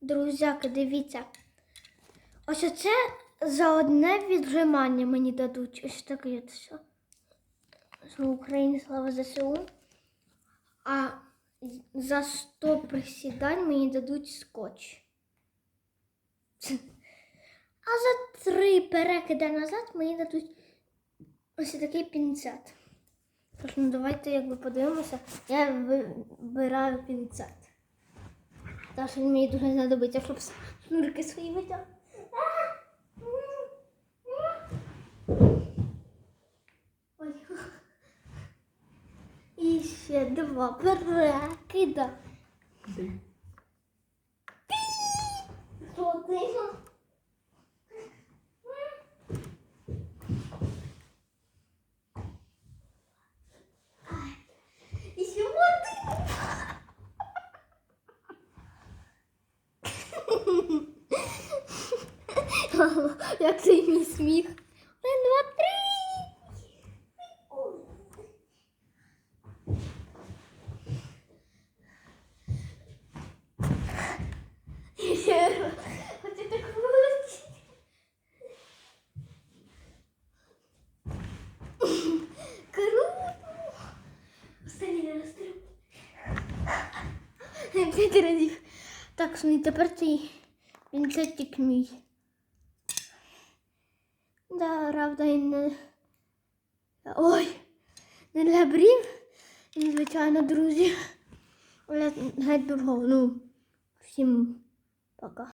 Друзяки, дивіться. Ось оце за одне віджимання мені дадуть. Ось таке все. Україні, слава ЗСУ. А за 100 присідань мені дадуть скотч. А за три перекида назад мені дадуть ось такий пінцет. Тож, ну давайте якби подивимося. Я вибираю пінцет. Та що мені дуже знадобиться, щоб шнурки свої витягти. Ой. І ще два перекида. Що ти? І ще один. Як цей мій сміх. Один, два, три. Круто. Останній раз. П'ять разів. Так, Соні, тепер цей пінцетик мій. Да, правда, і не. Ой, не для брів, І, звичайно, друзі. Але геть другого. Ну, всім пока.